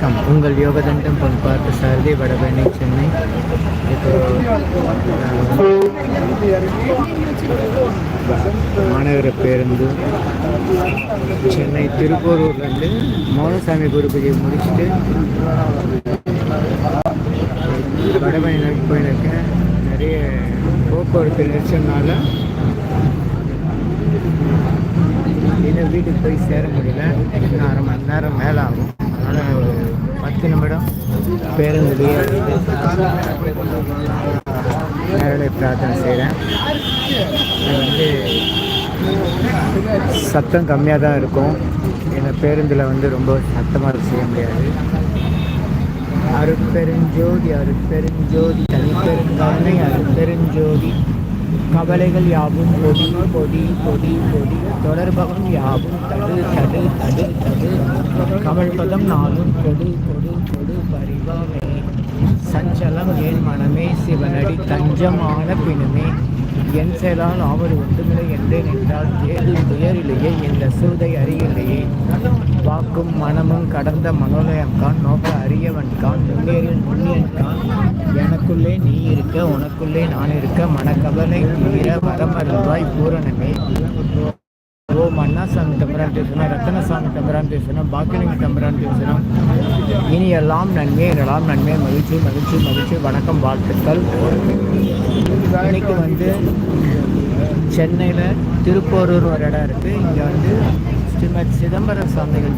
வணக்கம். உங்கள் யோகதண்டம் பங்கு பார்த்து சாரதி வடபழனி சென்னை. இப்போ மாநகர பேருந்து சென்னை திருப்பூரூர்லேருந்து மௌனசாமி குரு பூஜையை முடிச்சுட்டு வடபழனி நோக்கி போயிருக்கேன் நிறைய போக்குவரத்து நெரிசல்னால இன்னும் வீட்டுக்கு போய் சேர முடியல. இன்னும் அரை மணி நேரம் மேலே ஆகும் அதனால் ஒரு பத்து நிமிடம் பேருந்துலேயே நேரலை பிரார்த்தனை செய்கிறேன். வந்து சத்தம் கம்மியாக தான் இருக்கும். ஏன்னா பேருந்தில் வந்து ரொம்ப சத்தமாக செய்ய முடியாது. அருட்பெருஞ்சோதி அருட்பெருஞ்சோதி தனிப்பெருங்கருணை அருட்பெருஞ்சோதி கவலைகள் யாவும் பொடி பொடி பொடி பொடி தொடர்பகம் யாவும் தடு தடு தடு தடு. கமழ்பதம் நாளும் கொடு கொடு கொடு பரிவாமே சஞ்சலம் ஏன் மனமே சிவனடி தஞ்சமான பிணுமே. என் செயலால் ஆவது ஒன்றுமில்லை என்றேன் என்றால் ஏது துயரிலேயே இந்த சூதை அறியிலேயே. வாக்கும் மனமும் கடந்த மனோலயம்கான் நோக்க அறியவன் கான் முன்னேறில் முன்னியன் எனக்குள்ளே நீ இருக்க உனக்குள்ளே நான் இருக்க மனக்கவலை தீர வரமருள்வாய் பூரணமே. ஓம் அண்ணாசாமி தம்பரான் பேசணும் ரத்தனசாமி தம்பரான் பேசணும் பாக்கியலிங்க தம்பரான் பேசணும் இனி எல்லாம் நன்மை எல்லாம் நன்மை மகிழ்ச்சி மகிழ்ச்சி மகிழ்ச்சி வணக்கம் வாழ்த்துக்கள். இன்னைக்கு வந்து சென்னையில் திருப்போரூர் ஒரு இடம் இருக்குது இங்கே வந்து ஸ்ரீமத் சிதம்பரம் சாமிகள்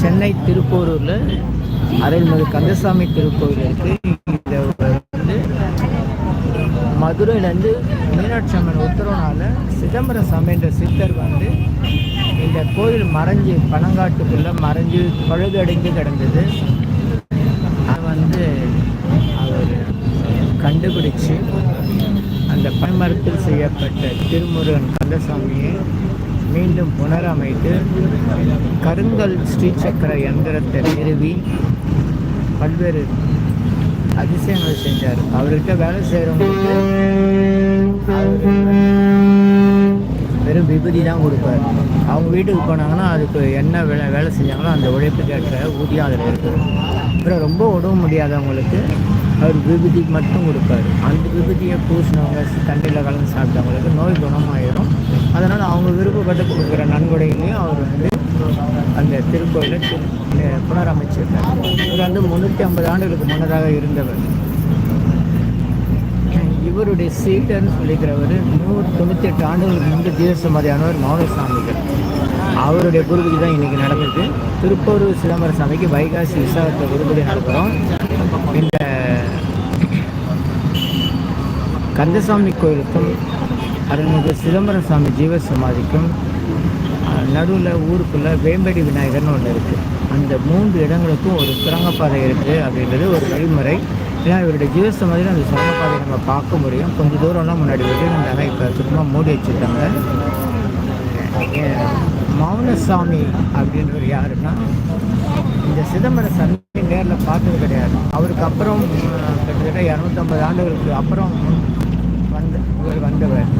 சென்னை திருப்போரூரில் அருள்மிகு கந்தசாமி திருக்கோவில் இருக்குது இதை வந்து மதுரையிலேருந்து மீனாட்சி அம்மன் உத்தரவுனால சிதம்பரம் சாமி என்ற சித்தர் வந்து இந்த கோயில் மறைஞ்சு பனங்காட்டுக்குள்ளே மறைஞ்சு பழுதடைந்து கிடந்தது. அதை வந்து அவர் கண்டுபிடிச்சு அந்த பனைமரத்தில் செய்யப்பட்ட திருமுருகன் கந்தசாமியை மீண்டும் புனரமைத்து கருங்கல் ஸ்ரீசக்கர எந்திரத்தை நிறுவி பல்வேறு அதிசயங்கள் செஞ்சார். அவர்கிட்ட வேலை செய்கிறவங்களுக்கு வெறும் விபதி தான் கொடுப்பார். அவங்க வீட்டுக்கு போனாங்கன்னா அதுக்கு என்ன வேலை வேலை செஞ்சாங்களோ அந்த உழைப்புக்கு ஏற்ற ஊதியம் அதில் இருக்குது அப்புறம் ரொம்ப உடம்பு முடியாதவங்களுக்கு அவர் விபதி மட்டும் கொடுப்பார். அந்த விபதியை பூசினவங்க தண்ணியில் கலந்து சாப்பிட்டவங்களுக்கு நோய் குணமாயிரும். அதனால் அவங்க விருப்பப்பட்டு கொடுக்குற நன்கொடைகளையும் அவர் வந்து அந்த திருக்கோயிலை புனரமைச்சிருக்கார். இவர் வந்து முந்நூற்றி ஐம்பது ஆண்டுகளுக்கு முன்னதாக இருந்தவர். இவருடைய சீடர்னு சொல்லிக்கிறவர் நூறு தொண்ணூற்றி எட்டு ஆண்டுகளுக்கு முன்பு ஜீவசமாதியானவர் மௌனசாமிகள். அவருடைய குருபதி தான் இன்றைக்கி நடந்தது திருப்பூர் சிதம்பர சாமிக்கு வைகாசி விசாகத்தை குருபதி நடக்கிறோம் இந்த கந்தசாமி கோயிலுக்கும் அருள்மிகு சிதம்பரம் சாமி ஜீவசமாதிக்கும் நடுவில் ஊருக்குள்ளே வேம்படி விநாயகர்னு ஒன்று இருக்குது அந்த மூன்று இடங்களுக்கும் ஒரு சுரங்கப்பாதை இருக்குது அப்படின்றது ஒரு வழிமுறை. ஏன்னா இவருடைய மாதிரி அந்த சுரங்கப்பாதையை நம்ம பார்க்க முடியும். கொஞ்சம் தூரம்லாம் முன்னாடி விட்டுருந்தாங்க இப்போ சுத்தமாக மூடி வச்சுருக்காங்க. மௌனசாமி அப்படின்றவர் யாருன்னா இந்த சிதம்பரம் சந்தை நேரில் பார்த்தது கிடையாது. அவருக்கு அப்புறம் கிட்டத்தட்ட இரநூத்தம்பது ஆண்டுகளுக்கு அப்புறம் வந்த இவர் வந்தவர்.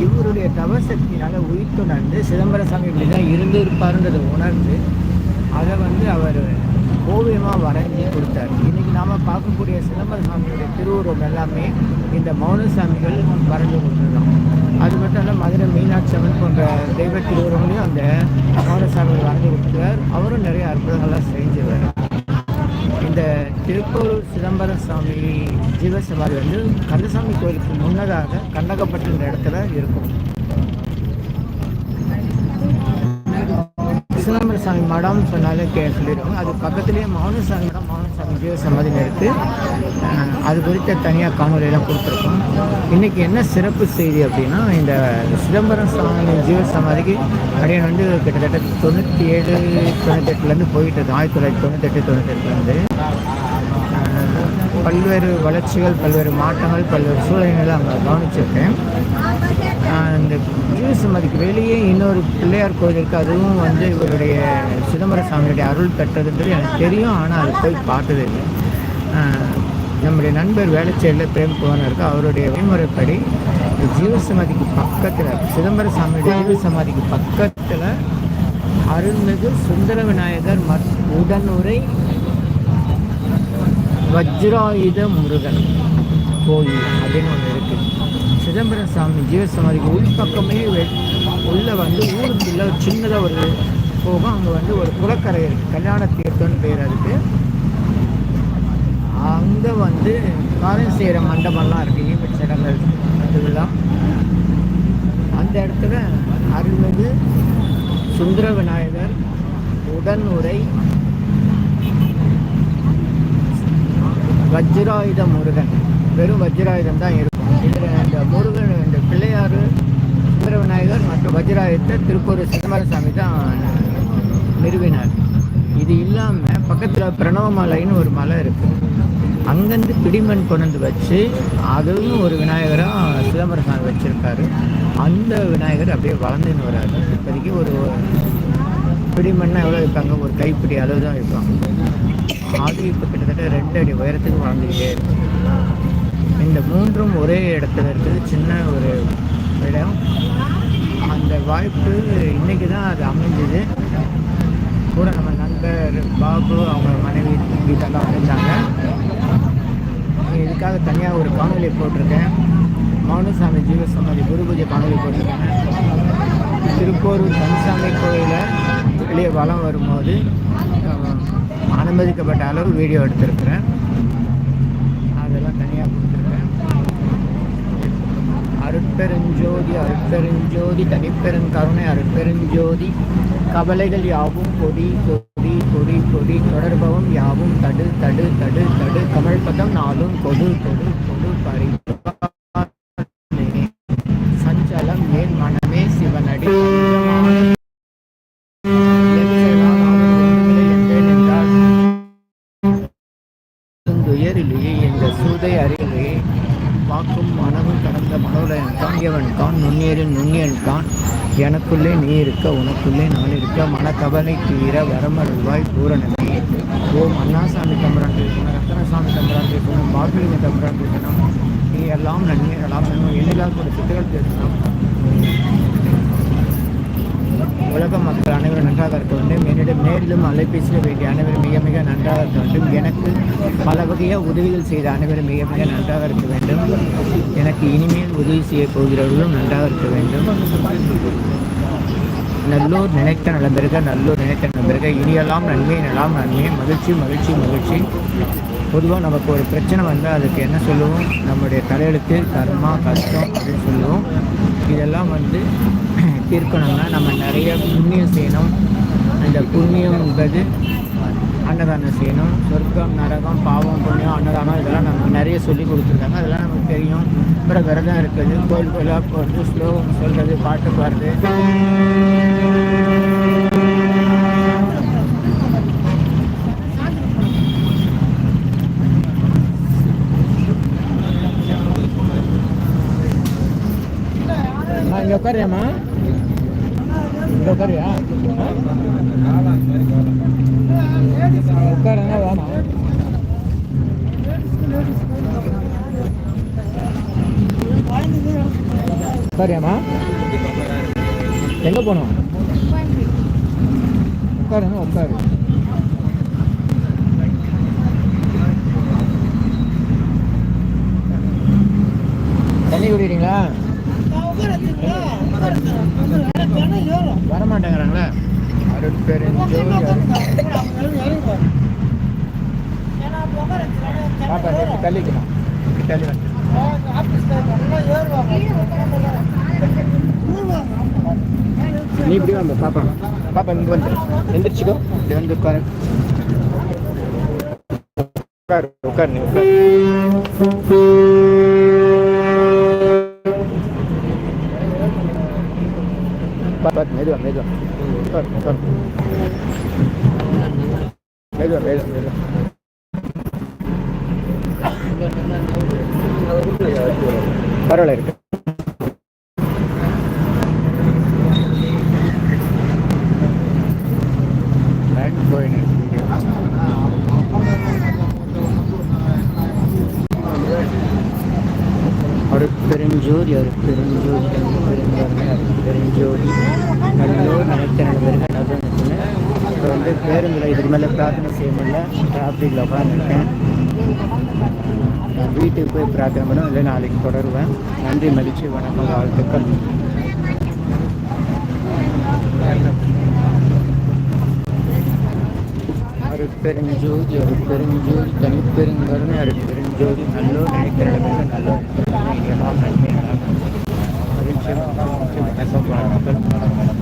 இவருடைய தவசக்தினால உயிர்த்துணர்ந்து சிதம்பரசாமி இப்படி தான் இருந்து இருப்பாருன்றதை உணர்ந்து அதை வந்து அவர் ஓவியமாக வரைஞ்சி கொடுத்தார். இன்றைக்கி நாம் பார்க்கக்கூடிய சிதம்பர சாமியுடைய திருவுருவம் எல்லாமே இந்த மௌனசாமிகள் வரைஞ்சி கொடுத்துருந்தோம் அது மட்டும் இல்லை மதுரை மீனாட்சி அம்மன் போன்ற தெய்வ திருவுருவங்களையும் அந்த மௌனசாமிகள் வரைஞ்சி கொடுத்தார் அவரும் நிறைய அற்புதங்கள்லாம் செஞ்சவர். இந்த திருப்பூர் சிதம்பரம் சாமி ஜீவசவாரி வந்து கந்தசாமி கோயிலுக்கு முன்னதாக கண்டகப்பட்டிருந்த இடத்துல இருக்கும். சிதம்பர சாமி மடம்னு சொன்னாலே கே சொல்லிடுவாங்க. அது பக்கத்துலேயே மௌனசாமி மடம் மௌனசாமி ஜீவசமாதின்னு இருக்குது அது குறித்த தனியாக காணொலியெல்லாம் கொடுத்துருக்கோம். இன்றைக்கி என்ன சிறப்பு செய்தி அப்படின்னா இந்த சிதம்பரம் சாமி ஜீவசமாதிக்கு அடையன் வந்து கிட்டத்தட்ட தொண்ணூற்றி ஏழு தொண்ணூத்தெட்டுலேருந்து போயிட்டு இருக்கு. ஆயிரத்தி தொள்ளாயிரத்தி தொண்ணூத்தெட்டு தொண்ணூத்தெட்டுலேருந்து பல்வேறு வளர்ச்சிகள் பல்வேறு மாற்றங்கள் பல்வேறு சூழ்நிலைகளை அங்கே கவனிச்சிருக்கேன். அந்த இந்த ஜீவசமாதிக்கு வெளியே இன்னொரு பிள்ளையார் கோயில் இருக்குது அதுவும் வந்து இவருடைய சிதம்பர சாமியுடைய அருள் பெற்றதுன்றது எனக்கு தெரியும். ஆனால் அது போய் பார்த்தது இல்லை. நம்முடைய நண்பர் வேளச்சேரியில் பிரேம்குமார் இருக்கு. அவருடைய வழிமுறைப்படி ஜீவசமாதிக்கு பக்கத்தில் சிதம்பர சாமியுடைய ஜீவசமாதிக்கு பக்கத்தில் அருள்மிகு சுந்தர விநாயகர் மத் உடனுரை வஜ்ராயுத முருகன் கோயில் அப்படின்னு ஒன்று இருக்குது சிதம்பரம் சாமி ஜீவசமாதிக்கு உள்பக்கமே உள்ளே வந்து ஊருக்குள்ள ஒரு சின்னதாக ஒரு போகும் அங்கே வந்து ஒரு குளக்கரை இருக்குது கல்யாண தீர்த்தம்னு பேர் அதுக்கு. அங்கே வந்து காரியம் செய்கிற மண்டபம்லாம் இருக்குது ஈமச் சடங்கள் இதெல்லாம் அந்த இடத்துல அருள்மிகு சுந்தர விநாயகர் உடனுரை வஜ்ராயுத முருகன். வெறும் வஜ்ராயுதம் தான் இருக்கும். இதில் இந்த முருகன் இந்த பிள்ளையார் சுந்தர விநாயகர் மற்றும் வஜ்ராயுதத்தை திருப்பூர் சிதம்பரசாமி தான் நிறுவினார். இது இல்லாமல் பக்கத்தில் பிரணவமலைன்னு ஒரு மலை இருக்குது அங்கேருந்து பிடிமண் கொண்டு வச்சு அதுவும் ஒரு விநாயகராக சிதம்பர சாமி வச்சுருக்காரு. அந்த விநாயகர் அப்படியே வளர்ந்துன்னு வராரு. இப்போதைக்கு ஒரு பிடிமண்ணா எவ்வளோ இருப்பாங்க ஒரு கைப்பிடி அளவு தான் இருப்பாங்க அது இப்போ கிட்டத்தட்ட ரெண்டு அடி உயரத்துக்கு வளர்ந்துக்கிட்டே இருக்கு. இந்த மூன்றும் ஒரே இடத்துல இருக்குது. சின்ன ஒரு இடம். அந்த வாய்ப்பு இன்னைக்கு தான் அது அமைஞ்சது. கூட நம்ம நண்பர் பாபு அவங்க மனைவி வீட்டெல்லாம் வந்திருந்தாங்க இதுக்காக தனியாக ஒரு காணொலி போட்டிருக்கேன். மௌனசாமி ஜீவசமாதி குரு பூஜை காணொலி போட்டிருக்கேன். திருப்போரூர் தனிசாமி கோயிலை வெளியே வளம் வரும்போது அனுமதிக்கப்பட்ட அளவு வீடியோ எடுத்திருக்கிறேன். அதெல்லாம் தனியாக கொடுத்துருக்கேன். அருட்பெருஞ்சோதி அருட்பெருஞ்சோதி தனிப்பெருங்கருணை அருட்பெருஞ்சோதி கவலைகள் யாவும் கொடி கொடி கொடி கொடி தொடர்பவம் யாவும் தடு தடு தடு தடு. கமழ்பதம் நாளும் கொடு கொடு. தான். எனக்குள்ளே நீ இருக்க உனக்குள்ளே நான் இருக்க. மனக்கவலை தீர வரமருள்வாய் பூரணமே. ஓம் அண்ணாசாமி தம்பரான் பேசணும் ரத்தனசாமி தம்பரான் பேசணும் பாபிலிங்க தம்பரான் பேசணும் நீ எல்லாம் நன்மை எல்லாம் நன்மை கூட சித்துகள் பேசணும் உலக மக்கள் அனைவரும் நன்றாக இருக்க வேண்டும். என்னிடம் நேரிலும் அலைபேசியில் வேண்டிய அனைவரும் மிக மிக நன்றாக இருக்க வேண்டும். எனக்கு பல வகையாக உதவிகள் செய்த அனைவரும் மிக மிக நன்றாக இருக்க வேண்டும். எனக்கு இனிமேல் உதவி செய்ய போகிறவர்களும் நன்றாக இருக்க வேண்டும். நல்லூர் நினைத்த நலம்பெருக நல்லூர் நினைத்த நலம்பெருக இனியெல்லாம் நன்மை நலாம் நன்மை. மகிழ்ச்சி மகிழ்ச்சி மகிழ்ச்சி. பொதுவாக நமக்கு ஒரு பிரச்சனை வந்தால் அதுக்கு என்ன சொல்லுவோம்? நம்முடைய தலையெழுத்து கர்மா கஷ்டம் அப்படின்னு சொல்லுவோம். இதெல்லாம் வந்து தீர்க்கணும்னா நம்ம நிறைய புண்ணியம் செய்யணும். அந்த புண்ணியம் என்பது அன்னதானம் செய்யணும். சொர்க்கம் நரகம் பாவம் புண்ணியம் அன்னதானம் இதெல்லாம் நமக்கு நிறைய சொல்லி கொடுத்துருக்காங்க. அதெல்லாம் நமக்கு தெரியும். அப்புறம் விரதம் இருக்குது. கோயில் கோயிலாக போகிறது ஸ்லோகம் சொல்கிறது பாட்டு பாடுறது. அம்மா இங்கே உட்காருங்க வேணாம் உட்காரியாம்மா? எங்கே போகணும் உட்காருங்க உட்காரு. தண்ணி குடிக்கிறீங்களா? வர மாட்டேங்கிறாங்களே பாப்பா தள்ளி நீ இப்படி வந்து பாப்பா. பாப்பா இங்க வந்து. எந்திரிச்சுக்கோ. இப்படி வந்து உட்காரு. உட்காரு உட்காரு நீ உட்காரு பாப்பா மெதுவா மெதுவா உட்காரு உட்காரு மெதுவா மெதுவா மெதுவா பரவாயில்ல இருக்கு. அருட்பெருஞ்சோதி அருட்பெருஞ்சோதி பெருஞ்சோதி அருட்பெருஞ்சோதி நல்லோர் நினைத்த நண்பர்கள் நல்ல இப்போ வந்து பேருந்தில் இதுக்கு மேலே பிரார்த்தனை செய்ய முடியல. டிராஃபிக்கில் உட்காந்துருக்கேன் நான் வீட்டுக்கு போய் பிரார்த்தனை பண்ணும் இல்லை நாளைக்கு தொடருவேன். நன்றி மகிழ்ச்சி வணக்கம் வாழ்த்துக்கள். ஒரு பெருஞ்சோதி ஒரு பெருஞ்சோதி நல்லோர் நினைக்கிற நல்லோர் நன்மை நன்மை மகிழ்ச்சி வணக்கம் வாழ்த்துக்கள்